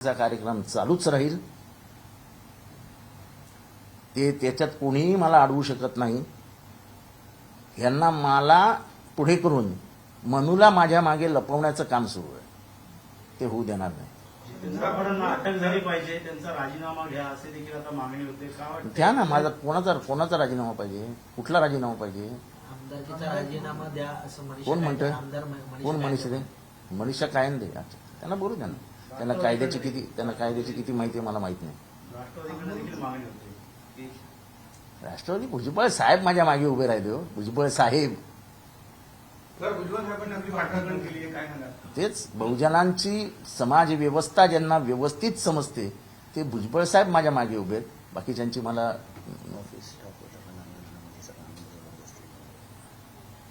चा कार्यक्रम चालूच राहील. ते त्याच्यात कोणीही मला अडवू शकत नाही. यांना मला पुढे करून मनूला माझ्या मागे लपवण्याचं काम सुरू आहे. ते होऊ देणार नाही. जितेंद्र फडणवीस अटक झाली पाहिजे त्यांचा राजीनामा घ्या असे देखील आता मागणी होते. का वाटतं घ्या ना माझा कोणाचा कोणाचा राजीनामा पाहिजे? कुठला राजीनामा पाहिजे? राजीनामा द्या असं कोण म्हणतोय? कोण मनीषा दे? मनीषा कायम दे त्यांना बोलू द्या ना. त्यांना कायद्याची किती त्यांना कायद्याची किती माहिती आहे मला माहीत नाही. राष्ट्रवादीकडे देखील मागणी होती की राष्ट्रवादी भुजबळ साहेब माझ्या मागे उभे राहिले हो. भुजबळ साहेब. तर भुजबळ साहेबांनी आपली पाठराखण केली आहे काय सांगाल तेच बहुजनांची समाज व्यवस्था ज्यांना व्यवस्थित समजते ते भुजबळ साहेब माझ्या मागे उभे आहेत. बाकीच्यांची मला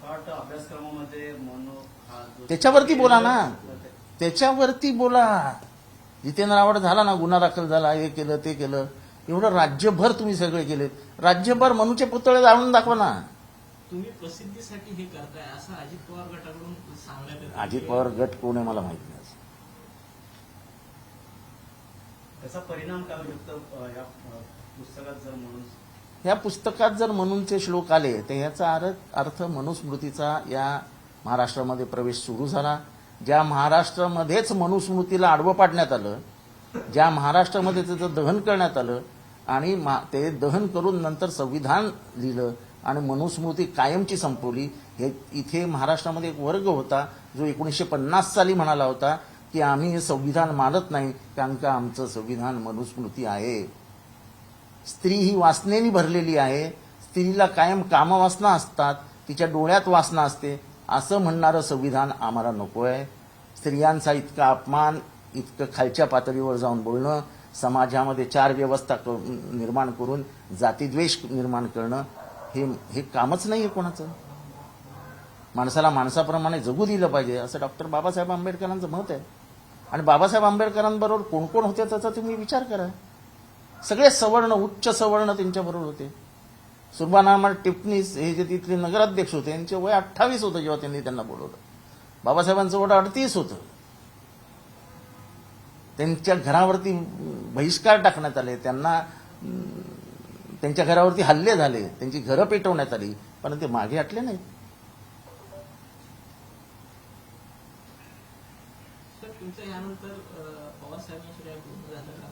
मला वाटतं अभ्यासक्रमामध्ये मनो हा जो- त्याच्यावरती बोला ना. त्याच्यावरती बोला. जितेंद्र आव्हाड झाला ना गुन्हा दाखल झाला हे केलं ते केलं. एवढं राज्यभर तुम्ही सगळे केलेत. राज्यभर मनूचे पुतळे जाळून दाखवा ना. तुम्ही प्रसिद्धीसाठी हे करताय असं अजित पवार गटाकडून सांगण्यात येतं. अजित पवार गट कोण आहे मला माहीत नाही. त्याचा परिणाम काय होऊ या पुस्तकात जर म्हणून या पुस्तकात जर मनूंचे श्लोक आले तर याचा अर्थ अर्थ मनुस्मृतीचा या महाराष्ट्रामध्ये प्रवेश सुरू झाला. ज्या महाराष्ट्रामध्येच मनुस्मृतीला आडवं पाडण्यात आलं ज्या महाराष्ट्रामध्ये त्याचं दहन करण्यात आलं आणि ते दहन करून नंतर संविधान लिहिलं आणि मनुस्मृती कायमची संपवली हे इथे महाराष्ट्रामध्ये एक वर्ग होता जो एकोणीसशे पन्नास साली म्हणाला होता की आम्ही हे संविधान मानत नाही कारण का आमचं संविधान मनुस्मृती आहे. स्त्री ही वासनेनी भरलेली आहे स्त्रीला कायम कामवासना असतात तिच्या डोळ्यात वासना असते असं म्हणणारं संविधान आम्हाला नको आहे स्त्रियांचा इतका अपमान इतकं खालच्या पातळीवर जाऊन बोलणं समाजामध्ये चार व्यवस्था निर्माण करून जातीद्वेष निर्माण करणं हे हे कामच नाही आहे कोणाचं. माणसाला माणसाप्रमाणे जगू दिलं पाहिजे असं डॉक्टर बाबासाहेब आंबेडकरांचं मत आहे. आणि बाबासाहेब आंबेडकरांबरोबर कोण कोण होते त्याचा तुम्ही विचार करा. सगळे सवर्ण उच्च सवर्ण त्यांच्याबरोबर होते. सुरबानामा टिपणीस हे जे तिथले नगराध्यक्ष होते यांचे वय अठ्ठावीस होतं जेव्हा त्यांनी त्यांना बोलवलं. बाबासाहेबांचं वय अडतीस होतं. त्यांच्या घरावरती बहिष्कार टाकण्यात आले त्यांना त्यांच्या घरावरती हल्ले झाले त्यांची घरं पेटवण्यात आली पण ते मागे हटले नाहीत?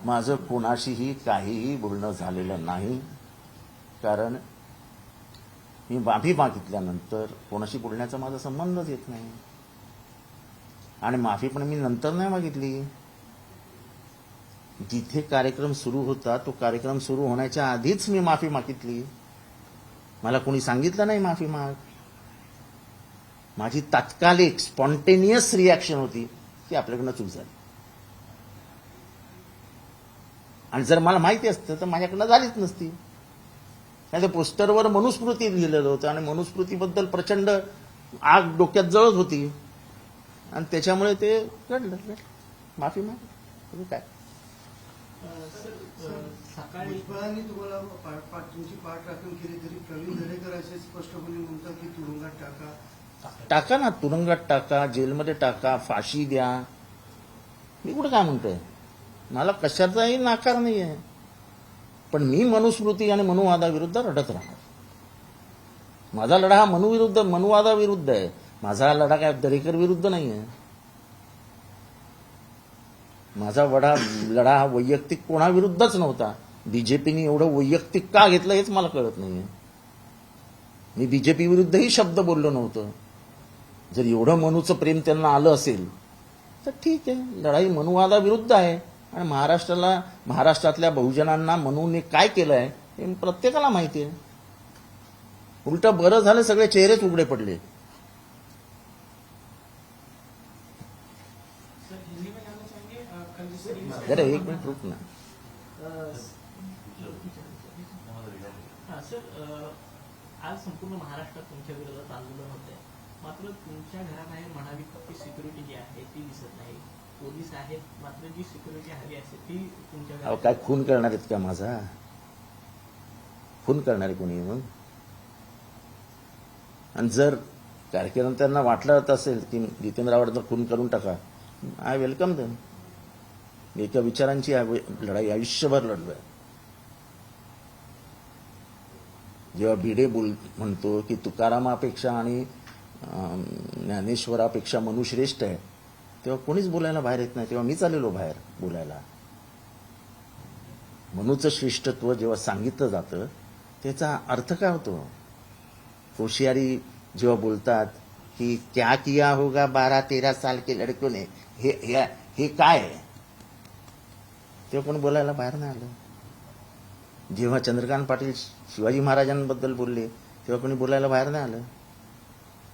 माझं कोणाशीही काहीही बोलणं झालेलं नाही. कारण मी माफी मागितल्यानंतर कोणाशी बोलण्याचा माझा संबंधच येत नाही. आणि माफी पण मी नंतर नाही मागितली. जिथे कार्यक्रम सुरू होता तो कार्यक्रम सुरू होण्याच्या आधीच मी माफी मागितली. मला कोणी सांगितलं नाही माफी माग. माझी तात्कालिक स्पॉन्टेनियस रिॲक्शन होती की आपल्याकडनं चूक झाली. आणि जर मला माहिती असतं तर माझ्याकडनं झालीच नसती. नाही तर पोस्टरवर मनुस्मृती लिहिलेलं होतं आणि मनुस्मृतीबद्दल प्रचंड आग डोक्यात जळत होती. आणि त्याच्यामुळे ते घडलं. माफी माग. काय? सकाळी तुम्हाला पाठ- केली तरी प्रवीण दरेकर असे स्पष्टपणे म्हणतात की तुरुंगात टाका. टाका ना तुरुंगात टाका जेलमध्ये टाका फाशी द्या. मी कुठं काय म्हणतोय? मला कशाचाही नाकार नाही आहे पण मी मनुस्मृती आणि मनुवादाविरुद्ध रडत राहणार. माझा लढा हा मनुविरुद्ध मनुवादाविरुद्ध आहे. माझा लढा काय दरेकर विरुद्ध नाही आहे माझा वडा लढा हा वैयक्तिक कोणाविरुद्धच नव्हता. बीजेपीने एवढं वैयक्तिक का घेतलं हेच मला कळत नाहीये. मी बीजेपी विरुद्धही शब्द बोललो नव्हतं. जर एवढं मनूचं प्रेम त्यांना आलं असेल तर ठीक आहे. लढाई मनुवादाविरुद्ध आहे. आणि महाराष्ट्राला महाराष्ट्रातल्या बहुजनांना मनूने काय केलं आहे हे प्रत्येकाला माहिती आहे. उलट बरं झालं सगळे चेहरेच उघडे पडले. सर हिंदी में जानना चाहेंगे अं, कल जिस तरीके से- जरा एक मिनिट रुक ना. हा आज संपूर्ण महाराष्ट्रात तुमच्या विरोधात आंदोलन होत आहे मात्र तुमच्या घराबाहेर म्हणावी ती सिक्युरिटी जी आहे ती दिसत नाही. पोलीस आहेत मात्र जी सिक्युरिटी हवी असते ती तुमच्या अहो काय खून करणार आहेत का माझा? खून करणारे कोणी मग? आणि जर कार्यकर्त्यांना वाटलं असेल की जितेंद्र आव्हाडचा खून करून टाका आय वेलकम देम एका विचारांची लढाई आयुष्यभर लढलोय. जेव्हा भिडे बोल म्हणतो की तुकारामापेक्षा आणि ज्ञानेश्वरापेक्षा मनु श्रेष्ठ आहे तेव्हा कोणीच बोलायला बाहेर येत नाही तेव्हा मीच आलेलो बाहेर बोलायला. मनूचं श्रेष्ठत्व जेव्हा सांगितलं जातं त्याचा अर्थ काय होतो? होशियारी जेव्हा बोलतात की क्या किया होगा बारा तेरा साल के लड़कों ने? हे हे हे काय? आहे तेव्हा कोणी बोलायला बाहेर नाही आलं. जेव्हा चंद्रकांत पाटील शिवाजी महाराजांबद्दल बोलले तेव्हा कोणी बोलायला बाहेर नाही आलं.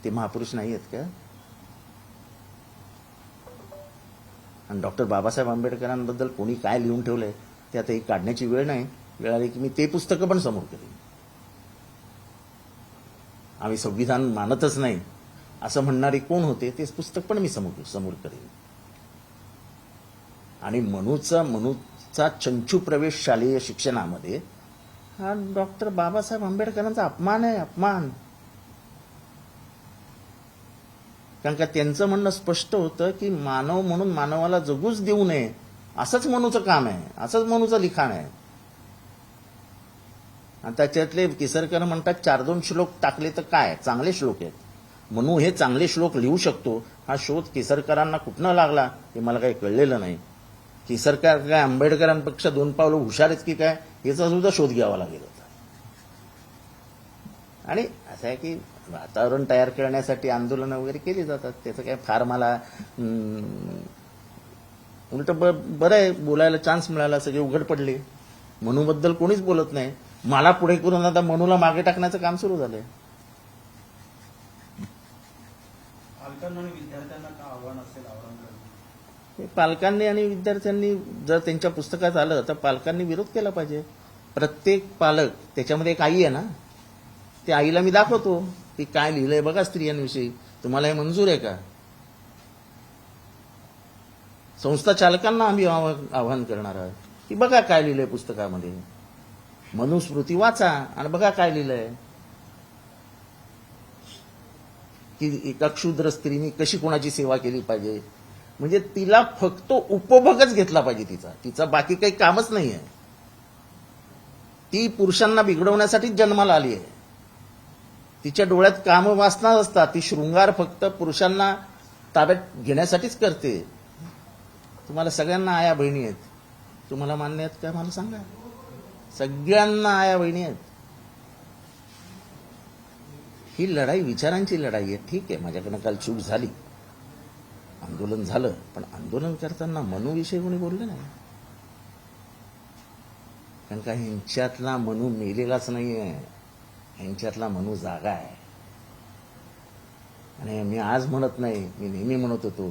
ते महापुरुष नाही आहेत का? आणि डॉक्टर बाबासाहेब आंबेडकरांबद्दल कोणी काय लिहून ठेवलंय ते आता ही काढण्याची वेळ नाही. वेळ आली की मी ते पुस्तकं पण समोर करेन. आम्ही संविधान मानतच नाही. असं म्हणणारे कोण होते तेच पुस्तक पण मी समोर समोर करेन. आणि मनूचा मनूचा चंचू प्रवेश शालेय शिक्षणामध्ये हा डॉक्टर बाबासाहेब आंबेडकरांचा अपमान आहे अपमान. कारण का त्यांचं म्हणणं स्पष्ट होतं की मानव म्हणून मानवाला जगूच देऊ नये. असंच मनूचं काम आहे. असंच मनूचं लिखाण आहे. आणि त्याच्यातले केसरकर म्हणतात चार दोन श्लोक टाकले तर काय? चांगले श्लोक आहेत. मनू हे चांगले श्लोक लिहू शकतो. हा शोध केसरकरांना कुठनं लागला हे मला काही कळलेलं नाही. केसरकर काय आंबेडकरांपेक्षा दोन पावलं हुशार आहेत की काय? याचा सुद्धा शोध घ्यावा लागेल होता आणि असं आहे की वातावरण तयार करण्यासाठी आंदोलनं वगैरे केली जातात. त्याचं काय फार मला उलट बरं आहे बोलायला चान्स मिळाला सगळे उघड पडले. मनूबद्दल कोणीच बोलत नाही. मला पुढे करून आता मनूला मागे टाकण्याचं काम सुरू झालंय. पालकांना आणि विद्यार्थ्यांना का आव्हान असेल आव्हान करणं हे पालकांनी आणि विद्यार्थ्यांनी जर त्यांच्या पुस्तकात आलं तर पालकांनी विरोध केला पाहिजे. प्रत्येक पालक त्याच्यामध्ये एक आई आहे ना त्या आईला मी दाखवतो. ती काय लिहिलंय बघा स्त्रियांविषयी. तुम्हाला हे मंजूर आहे का? संस्था चालकांना आम्ही आव्हान आवाहन करणार आहोत. की बघा काय लिहिलंय पुस्तकामध्ये. मनुस्मृती वाचा आणि बघा काय लिहिलंय. की एका क्षुद्र स्त्रीने कशी कोणाची सेवा केली पाहिजे. म्हणजे तिला फक्त उपभोगच घेतला पाहिजे तिचा. तिचा बाकी काही कामच नाही आहे ती पुरुषांना बिघडवण्यासाठीच जन्माला आली आहे. तिच्या डोळ्यात काम वासना असतात. ती शृंगार फक्त पुरुषांना ताब्यात घेण्यासाठीच करते. तुम्हाला सगळ्यांना आया बहिणी आहेत. तुम्हाला मान्य आहेत का? मला सांगा. सगळ्यांना आया बहिणी आहेत. ही लढाई विचारांची लढाई आहे. ठीक आहे माझ्याकडनं काल चूक झाली. आंदोलन झालं पण आंदोलन करताना मनूविषयी कोणी बोललं नाही. कारण का ह्यांच्यातला मनू मेलेलाच नाहीये. ह्यांच्यातला मनू जागा आहे. आणि मी आज म्हणत नाही मी नेहमी म्हणत होतो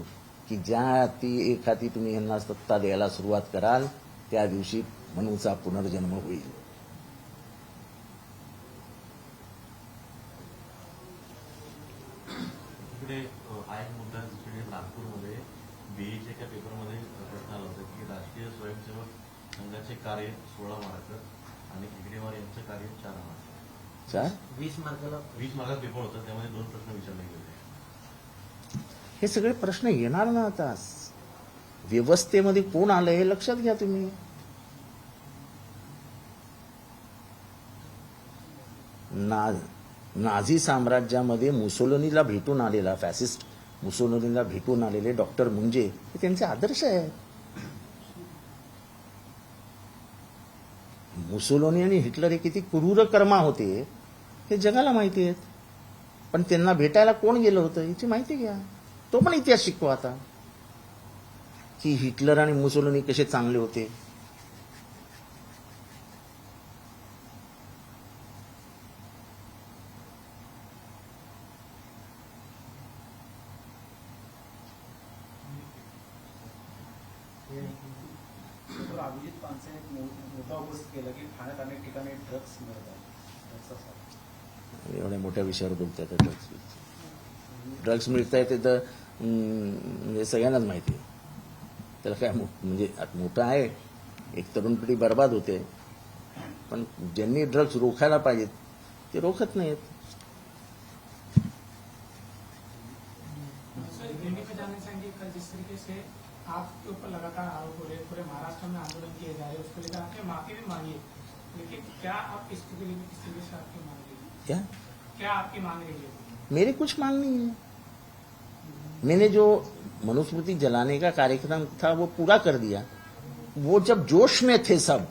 की ज्या ती एखादी तुम्ही यांना सत्ता द्यायला सुरुवात कराल त्या दिवशी मनूचा पुनर्जन्म होईल. इकडे हा एक मुद्दा आहे, दुसरीकडे नागपूरमध्ये बीईच्या एका पेपरमध्ये प्रश्न आला होता की राष्ट्रीय स्वयंसेवक संघाचे कार्य सोळा मार्क आणि हेगडेवार यांचं कार्य चार मार्क चार वीस मार्काला वीस मार्कात पेपर होता त्यामध्ये दोन प्रश्न विचारले गेले. हे सगळे प्रश्न येणार ना आता. व्यवस्थेमध्ये कोण आलं हे लक्षात घ्या तुम्ही. ना नाझी साम्राज्यामध्ये मुसोलिनीला भेटून आलेला फॅसिस्ट मुसोलिनीला भेटून आलेले डॉक्टर मुंजे हे त्यांचे आदर्श आहेत मुसोलोनी आणि हिटलर हे किती क्रूर कर्मा होते हे जगाला माहिती आहेत. पण त्यांना भेटायला कोण गेलं होतं याची माहिती घ्या. तो पण इतिहास शिकवा आता. की हिटलर आणि मुसोलोनी कसे चांगले होते तर अभिजित पानसे एक मु- मुद्दा उपस्थित केला की ठाण्यात अनेक ठिकाणी ड्रग्स मिळतात ड्रग्सचा साठा. एवढ्या मोठ्या विषयावर बोलताय ड्रग्स ड्रग्स मिळत आहे ते तर म्हणजे सगळ्यांनाच माहिती आहे. त्याला काय म्हणजे मोठं आहे. एक तरुण पिढी बर्बाद होते. पण ज्यांनी ड्रग्स रोखायला पाहिजेत ते रोखत नाहीत. आपके ऊपर लगातार आरोप हो रहे पूरे महाराष्ट्र में आंदोलन किए जा रहे हैं। उसको लेकर आपने माफी भी मांगी लेकिन क्या आप इसके लिए किसी से आपकी मांग रही है क्या? क्या आपकी मांग रही है? मेरी कुछ मांग नहीं है। मैंने जो मनुस्मृति जलाने का कार्यक्रम था, वो पूरा कर दिया। वो जब जोश में थे सब,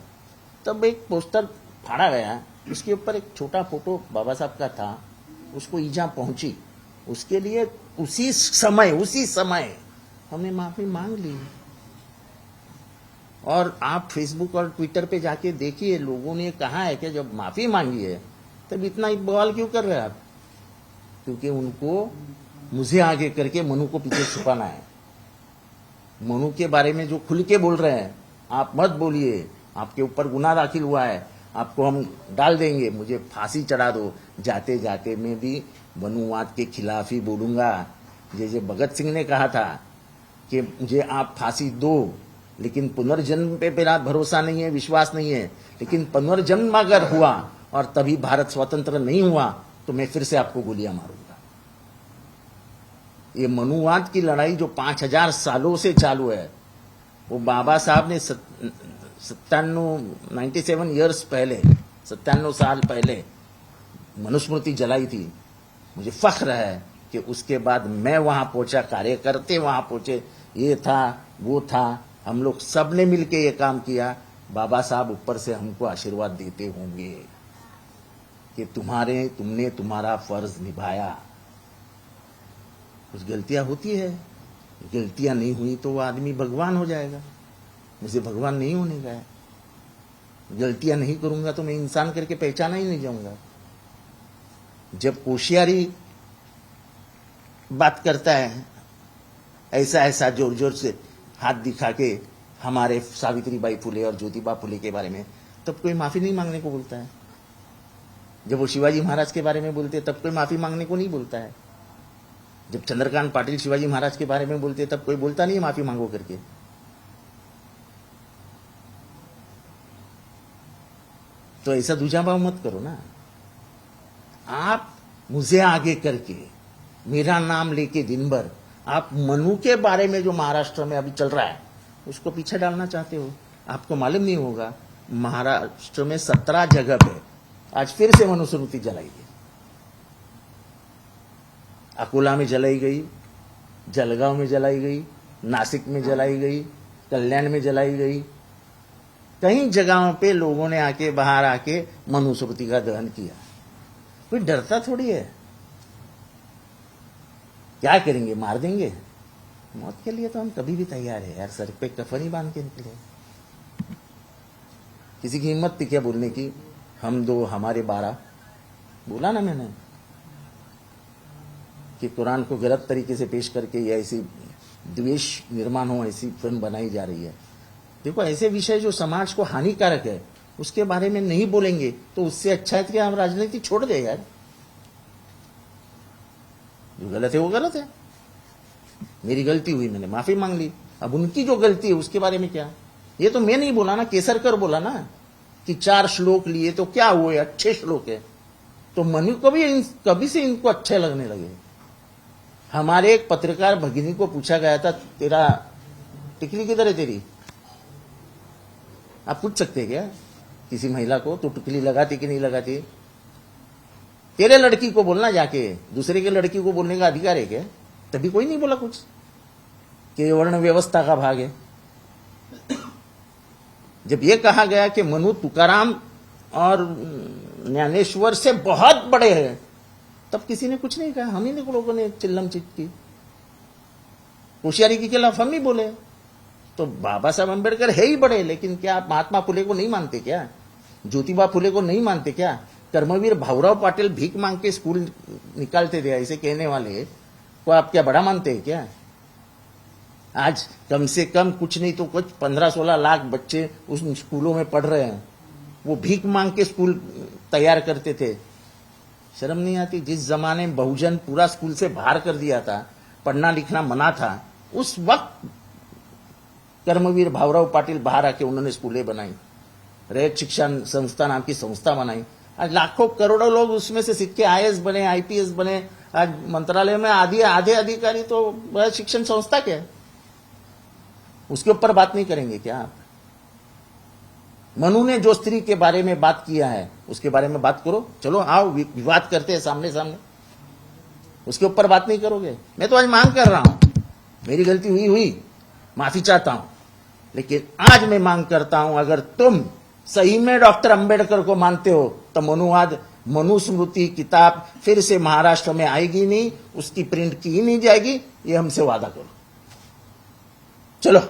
तब एक पोस्टर फाड़ा गया। उसके ऊपर एक छोटा फ़ोटो बाबा साहब का था। उसको ईजा पहुँची। उसके लिए उसी समय उसी समय हमने माफ़ी मांग ली। और आप फेसबुक और ट्विटर पे जाके देखिए, लोगों ने कहा है कि जब माफ़ी मांगी है तब इतना बवाल क्यों कर रहे हैं आप? क्योंकि उनको, मुझे आगे करके मनु को पीछे छुपाना है। मनु के बारे में जो खुल के बोल रहे हैं, आप मत बोलिए, आपके ऊपर गुना दाखिल हुआ है, आपको हम डाल देंगे, मुझे फांसी चढ़ा दो। जाते जाते मैं भी मनुवाद के खिलाफ ही बोलूँगा। जैसे भगत सिंह ने कहा था कि मुझे आप फांसी दो, लेकिन पुनर्जन्म पे मेरा भरोसा नहीं है, विश्वास नहीं है, लेकिन पुनर्जन्म अगर हुआ और तभी भारत स्वतंत्र नहीं हुआ तो मैं फिर से आपको गोलियाँ मारूँगा। ये मनुवाद की लड़ाई जो पाँच हज़ार सालों से चालू है, वो बाबा साहब ने सत्तानवे नाइन्टी सेवन ईयर्स पहले सत्तानवे साल पहले मनुस्मृति जलाई थी। मुझे फख्र है कि उसके बाद मैं वहाँ पहुँचा, कार्यकर्ते वहाँ पहुँचे, ये था, वो था, हम लोग सबने मिलके ये काम किया। बाबा साहब ऊपर से हमको आशीर्वाद देते होंगे। कि तुम्हारे, तुमने तुम्हारा फ़र्ज़ निभाया। कुछ गलतियाँ होती है, गलतियाँ नहीं हुई तो वो आदमी भगवान हो जाएगा। मुझे भगवान नहीं होने का है। गलतियाँ नहीं करूँगा तो मैं इंसान करके पहचाना ही नहीं जाऊँगा। जब कोशियारी बात करता है, ऐसा ऐसा ज़ोर ज़ोर से हाथ दिखा के हमारे सावित्री बाई फुले और ज्योतिबा फुले के बारे में, तब कोई माफ़ी नहीं मांगने को बोलता है। जब वो शिवाजी महाराज के बारे में बोलते तब कोई माफ़ी मांगने को नहीं बोलता है। जब चंद्रकांत पाटिल शिवाजी महाराज के बारे में बोलते तब कोई बोलता नहीं माफ़ी मांगो करके। तो ऐसा दूजा भाव मत करो ना। आप मुझे आगे करके, मेरा नाम लेके दिन भर, आप मनु के बारे में जो महाराष्ट्र में अभी चल रहा है, उसको पीछे डालना चाहते हो? आपको मालूम नहीं होगा, महाराष्ट्र में सत्रह जगह पे आज फिर से मनुस्मृति जलाई गई। अकोला में जलाई गई, जलगांव में जलाई गई, नासिक में जलाई गई, कल्याण में जलाई गई। कई जगहों पे लोगों ने आके, बाहर आके मनुस्मृति का दहन किया। कोई डरता थोड़ी है? क्या करेंगे? मार देंगे? मौत के लिए तो हम कभी भी तैयार है। यार, सर पे कफन ही बाँध के निकले। किसी की हिम्मत थी क्या बोलने की? हम दो, हमारे बारह। बोला ना मैंने कि कुरान को गलत तरीके से पेश करके या ऐसी द्वेष निर्माण हो, ऐसी फ़िल्म बनाई जा रही है। देखो, ऐसे विषय जो समाज को हानिकारक है, उसके बारे में नहीं बोलेंगे तो उससे अच्छा है कि हम राजनीति छोड़ दे यार। जो गलत है, वो गलत है। मेरी गलती हुई, मैंने माफ़ी मांग ली। अब उनकी जो गलती है, उसके बारे में क्या? ये तो मैं नहीं बोला ना, केसरकर बोला ना। कि चार श्लोक लिए तो क्या हुए? अच्छे श्लोक है। तो मनु कभी इन, कभी से इनको अच्छे लगने लगे। हमारे एक पत्रकार भगिनी को पूछा गया था तेरा टिकली किधर है तेरी? आप पूछ सकते क्या? किसी महिला को तू टिकली लगाती कि नहीं लगाती? तेरे लड़की को बोलना जाके दूसरे के लड़की को बोलने का अधिकार है क्या? तभी कोई नहीं बोला कुछ। कि वर्ण व्यवस्था का भाग है। जब ये कहा गया कि मनु तुकाराम और ज्ञानेश्वर से बहुत बड़े हैं, तब किसी ने कुछ नहीं कहा। हम ही लोगों ने चिल्लम चिट की। होशियारी के खिलाफ हम ही बोले। तो बाबा साहब अंबेडकर है ही बड़े, लेकिन क्या आप महात्मा फुले को नहीं मानते क्या? ज्योतिबा फुले को नहीं मानते क्या? कर्मवीर भाऊराव पाटिल भीख मांग के स्कूल निकालते थे, ऐसे कहने वाले। को आप क्या बड़ा मानते हैं क्या? आज कम से कम कुछ नहीं तो कुछ पंद्रह सोलह लाख बच्चे उस स्कूलों में पढ़ रहे हैं। वो भीख मांग के स्कूल तैयार करते थे। शर्म नहीं आती? जिस जमाने में बहुजन पूरा स्कूल से बाहर कर दिया था, पढ़ना लिखना मना था, उस वक्त कर्मवीर भावराव पाटिल बाहर आके उन्होंने स्कूलें बनाई रैत शिक्षा संस्था नाम की संस्था बनाई। आज लाखों करोड़ों लोग उसमें से सीख के आईएएस बने, आईपीएस बने। आज मंत्रालय में आधे आधे अधिकारी तो शिक्षण संस्था के हैं। उसके ऊपर बात नहीं करेंगे क्या आप? मनु ने जो स्त्री के बारे में बात किया है, उसके बारे में बात करो। चलो, आओ विवाद करते हैं सामने सामने उसके ऊपर बात नहीं करोगे? मैं तो आज मांग कर रहा हूँ। मेरी गलती हुई हुई। माफ़ी चाहता हूँ। लेकिन आज मैं मांग करता हूँ, अगर तुम सही में डॉक्टर अंबेडकर को मानते हो तो मनुवाद, मनुस्मृति किताब फिर से महाराष्ट्र में आएगी नहीं, उसकी प्रिंट की नहीं जाएगी, ये हमसे वादा करो। चलो।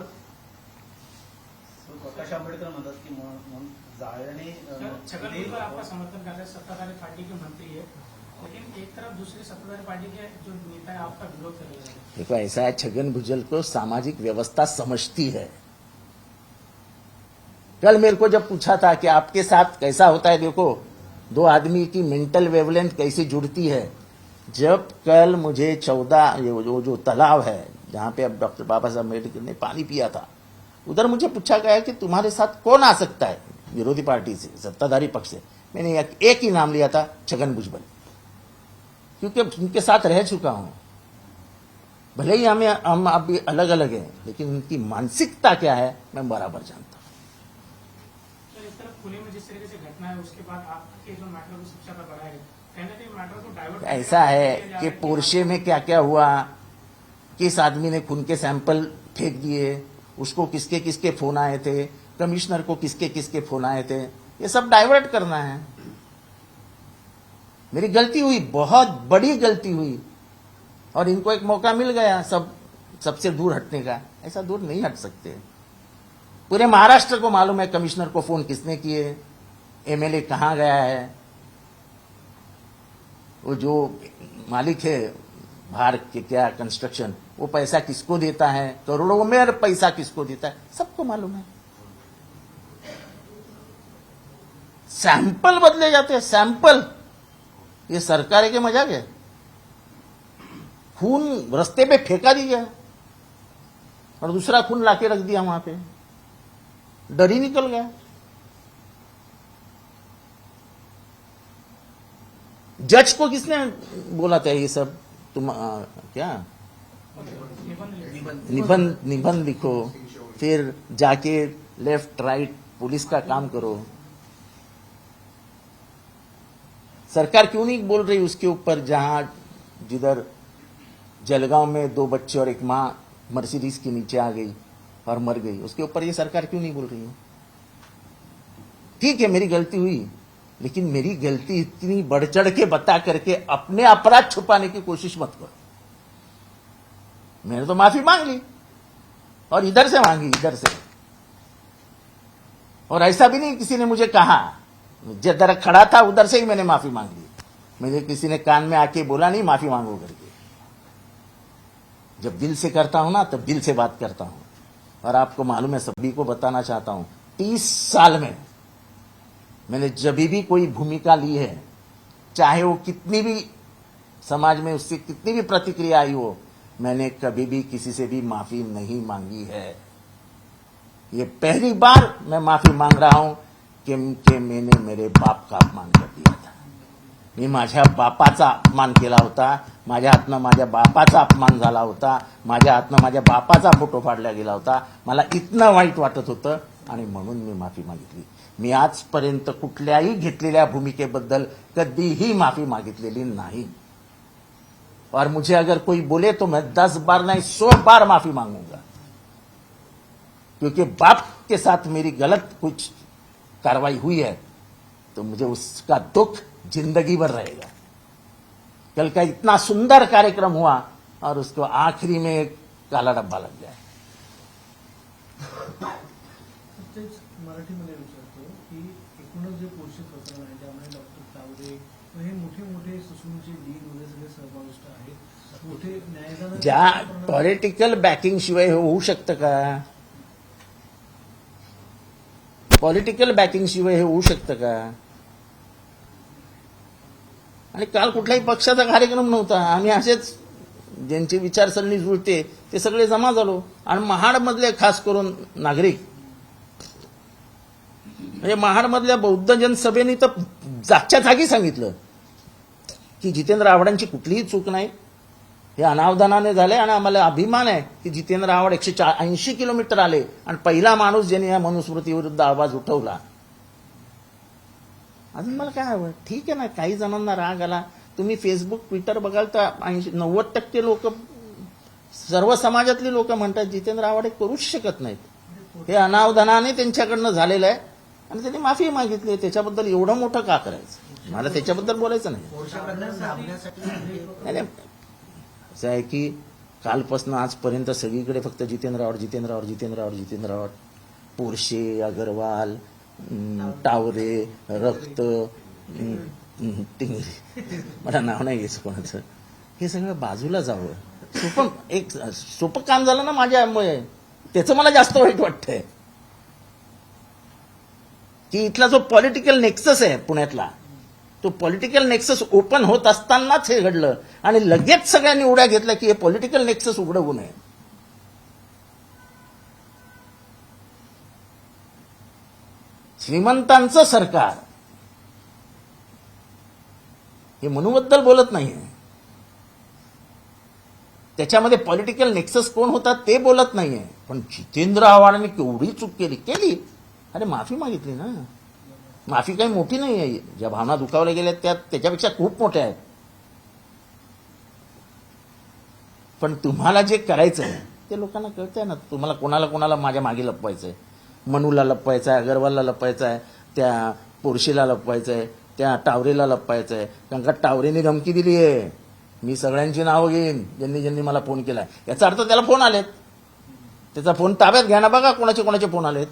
प्रकाश आंबेडकर म्हणतात की छगन आपका समर्थन कर रहे हैं सत्ताधारी पार्टी के मंत्री है लेकिन एक तरफ़ दूसरी सत्ताधारी पार्टी के जो नेता है आपका विरोध कर रहे हैं। देखो ऐसा है छगन भुजल को सामाजिक व्यवस्था समझती है। कल मेरे को जब पूछा था कि आपके साथ कैसा होता है देखो दो आदमी की मेंटल वेवलेंथ कैसे जुड़ती है। जब कल मुझे चौदह जो जो तालाब है जहाँ पे अब डॉक्टर बाबा साहब अंबेडकर ने पानी पिया था उधर मुझे पूछा गया कि तुम्हारे साथ कौन आ सकता है? विरोधी पार्टी से सत्ताधारी पक्ष से। मैंने एक, ही नाम लिया था छगन भुजबल क्योंकि उनके साथ रह चुका हूँ। भले ही हमें हम अभी अलग अलग हैं लेकिन उनकी मानसिकता क्या है मैं बराबर जानता हूँ। तो ऐसा है कि पोर्शे में क्या क्या हुआ किस आदमी ने खून के सैंपल फेंक दिए उसको किसके किसके फ़ोन आए थे? कमिश्नर को किसके किसके फ़ोन आए थे? ये सब डाइवर्ट करना है। मेरी गलती हुई, बहुत बड़ी गलती हुई। और इनको एक मौका मिल गया सब, सबसे दूर हटने का। ऐसा दूर नहीं हट सकते। पूरे महाराष्ट्र को मालूम है कमिश्नर को फ़ोन किसने किए। एमएलए कहाँ गया है। वो जो मालिक है बाहर के क्या कंस्ट्रक्शन वो पैसा किसको देता है? करोड़ों में पैसा किसको देता है? सबको मालूम है। सैंपल बदले जाते हैं सैंपल। ये सरकार के मज़ाक है। खून रस्ते पे फेंका दिया और दूसरा खून लाके रख दिया वहाँ पे। डर ही निकल गया। जज को किसने बोला था ये सब? तुम आ, क्या? निबंध निबंध लिखो, फिर जाके लेफ़्ट राइट पुलिस का काम करो। सरकार क्यों नहीं बोल रही उसके ऊपर, जहाँ जिधर जलगांव में दो बच्चे और एक माँ मर्सिडीज के नीचे आ गई और मर गई, उसके ऊपर ये सरकार क्यों नहीं बोल रही है? ठीक है, मेरी गलती हुई, लेकिन मेरी गलती इतनी बढ़ चढ़ के बता करके अपने अपराध छुपाने की कोशिश मत करो। मैंने तो माफ़ी मांग ली। और इधर से मांगी, इधर से। और ऐसा भी नहीं किसी ने मुझे कहा जिधर खड़ा था, उधर से ही मैंने माफ़ी मांग ली। मुझे किसी ने कान में आके बोला, नहीं, माफ़ी मांगो करके। जब दिल से करता हूँ ना, तब दिल से बात करता हूँ। और आपको मालूम है, सभी को बताना चाहता हूँ, तीस साल में मैंने जब भी कोई भूमिका ली है, चाहे वो कितनी भी समाज में उससे कितनी भी प्रतिक्रिया आई हो मैंने कभी भी किसी से भी माफी नहीं मांगी है। ये पहली बार मैं माफी मांग रहा हूं कि, कि मैंने मेरे बाप का अपमान कर दिया था। मी माझ्या बापाचा अपमान केला होता माझ्या हातनं माझ्या बापाचा अपमान झाला होता माझ्या हातनं माझ्या बापाचा फोटो फाडला गेला होता मला इतनं वाईट वाटत होतं आणि म्हणून मी माफी मागितली. मी आजपर्यंत कुठल्याही घेतलेल्या भूमिकेबद्दल कधीही माफी मागितलेली नाही. और मुझे अगर कोई बोले तो मैं दस बार नहीं, सौ बार माफ़ी मांगूँगा। क्योंकि बाप के साथ मेरी गलत कुछ कार्रवाई हुई है तो मुझे उसका दुख ज़िंदगी भर रहेगा। कल का इतना सुंदर कार्यक्रम हुआ और उसको आखिरी में एक काला डब्बा लग गया। मराठीमध्ये विचारतो डॉक्टर मोठे मोठे न्यायदान ज्या पॉलिटिकल बॅकिंग शिवाय हे होऊ शकतं का? पॉलिटिकल बॅकिंग शिवाय हे होऊ शकतं का? आणि काल कुठल्याही पक्षाचा कार्यक्रम नव्हता. आम्ही असेच ज्यांची विचारसरणी जुळते ते सगळे जमा झालो. आणि महाडमधले खास करून नागरिक. म्हणजे महाडमधल्या बौद्ध जनसभेने तर जागच्या जागी सांगितलं की जितेंद्र आव्हाडांची कुठलीही चूक नाही. हे अनावधानाने झाले आणि आम्हाला अभिमान आहे की जितेंद्र आव्हाड एकशे ऐंशी किलोमीटर आले आणि पहिला माणूस ज्याने या मनुस्मृतीविरुद्ध आवाज उठवला. अजून मला काय हवं? ठीक आहे ना काही जणांना राग आला. तुम्ही फेसबुक ट्विटर बघाल तर ऐंशी नव्वद टक्के लोक सर्व समाजातली लोक म्हणतात जितेंद्र आव्हाड हे करूच शकत नाहीत. हे अनावधानाने त्यांच्याकडनं झालेलं आहे. आणि त्यांनी माफी मागितली. त्याच्याबद्दल एवढं मोठं का करायचं? मला त्याच्याबद्दल बोलायचं नाही. असं आहे की कालपासून आजपर्यंत सगळीकडे फक्त जितेंद्र आव्हाड जितेंद्र आव्हाड जितेंद्र आव्हाड जितेंद्र आव्हाड पोरशे अगरवाल टावरे रक्त टिंगरे. मला नाव नाही घ्यायचं कोणाचं. हे सगळं बाजूला जावं. सोपं एक सोपं काम झालं ना माझ्यामुळे. त्याचं मला जास्त वाईट वाटतंय. की इथला जो पॉलिटिकल नेक्सस आहे पुण्यातला तो पॉलिटिकल नेक्सस ओपन होत असतानाच हे घडलं. आणि लगेच सगळ्यांनी उड्या घेतल्या की हे पॉलिटिकल नेक्सस उघडवू नये. श्रीमंतांचं सरकार. हे मनूबद्दल बोलत नाहीये. त्याच्यामध्ये पॉलिटिकल नेक्सस कोण होतात ते बोलत नाहीये. पण जितेंद्र आव्हाडांनी केवढी चूक केली केली. अरे माफी मागितली ना. माफी काही मोठी नाही आहे ज्या भावना दुखावल्या गेल्या त्या त्याच्यापेक्षा खूप मोठ्या आहेत. पण तुम्हाला जे करायचं आहे ते लोकांना कळतंय ना. तुम्हाला कोणाला कोणाला माझ्या मागे लपवायचं आहे मनूला लपवायचं आहे अगरवालला लपवायचं आहे त्या पोरशीला लपवायचं आहे त्या टावरेला लपवायचं आहे कारण का टावरेने धमकी दिली आहे. मी सगळ्यांची नावं घेईन ज्यांनी ज्यांनी मला फोन केलाय. याचा अर्थ त्याला फोन आलेत. त्याचा फोन ताब्यात घ्या ना बघा कोणाचे कोणाचे फोन आलेत.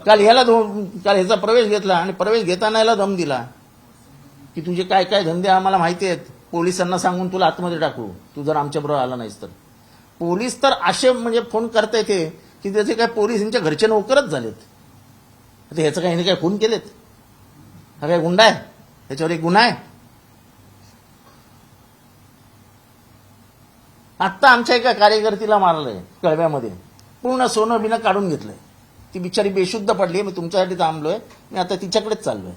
काल ह्याला काल ह्याचा प्रवेश घेतला आणि प्रवेश घेताना याला दम दिला. की तुझे काय काय धंदे आम्हाला माहिती आहेत? पोलिसांना सांगून तुला आतमध्ये टाकू. तू जर आमच्याबरोबर आला नाहीस तर. पोलीस तर असे म्हणजे फोन करता येते की त्याचे काय पोलीस यांच्या घरचे नोकरच झालेत. आता ह्याचं काय ह्याने काय फोन केलेत? हा काय गुंडा आहे? त्याच्यावर एक गुन्हा आहे? आत्ता आमच्या एका कार्यकर्तीला मारलंय कळव्यामध्ये. पूर्ण सोनं बिनं काढून घेतलंय. ती बिचारी बेशुद्ध पडली मी तुमच्यासाठी थांबलोय मी आता तिच्याकडेच चाललोय.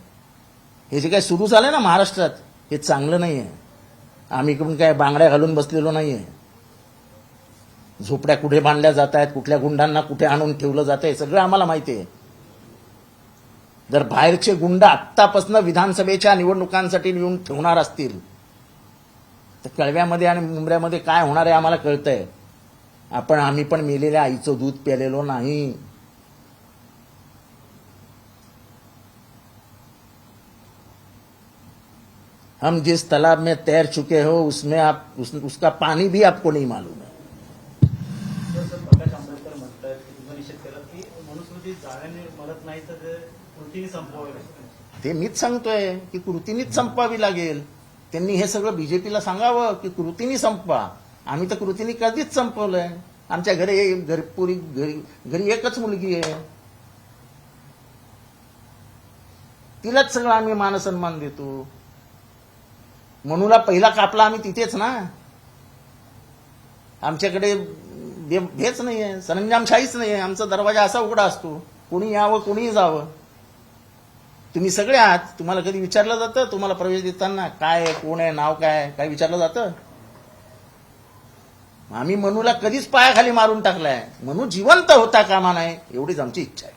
हे जे काय सुरू झालंय ना महाराष्ट्रात हे चांगलं नाही आहे आम्ही इकडून काय बांगड्या घालून बसलेलो नाही आहे झोपड्या कुठे बांधल्या जात आहेत कुठल्या गुंडांना कुठे आणून ठेवलं जात आहे सगळं आम्हाला माहिती आहे. जर बाहेरचे गुंड आत्तापासून विधानसभेच्या निवडणुकांसाठी येऊन ठेवणार असतील तर कळव्यामध्ये आणि मुंबऱ्यामध्ये काय होणार आहे आम्हाला कळतंय. आपण आम्ही पण मेलेल्या आईचं दूध प्यालेलो नाही. हम जिस तालाब में तैर चुके हो उसमें आप उस, उसका पानी भी आपको नहीं मालूम है। ते मीच सांगतोय की कृतीनीच संपवावी लागेल. त्यांनी हे सगळं बीजेपीला सांगावं की कृतीनी संपवा. आम्ही तर कृतीनी कधीच संपवलंय. आमच्या घरी घरपुरी घरी घरी एकच मुलगी आहे. तिलाच सगळं आम्ही मानसन्मान देतो. मनूला पहिला कापला आम्ही तिथेच ना. आमच्याकडे हेच हेच नाहीये सरंजामशाहीच नाहीये. आमचा दरवाजा असा उघडा असतो. कोणी यावं कोणीही जावं. तुम्ही सगळे आहात. तुम्हाला कधी विचारलं जातं? तुम्हाला प्रवेश देताना काय आहे कोण आहे नाव काय काय विचारलं जातं? आम्ही मनूला कधीच पायाखाली मारून टाकलाय. मनू जिवंत होता कामा नाही एवढीच आमची इच्छा आहे.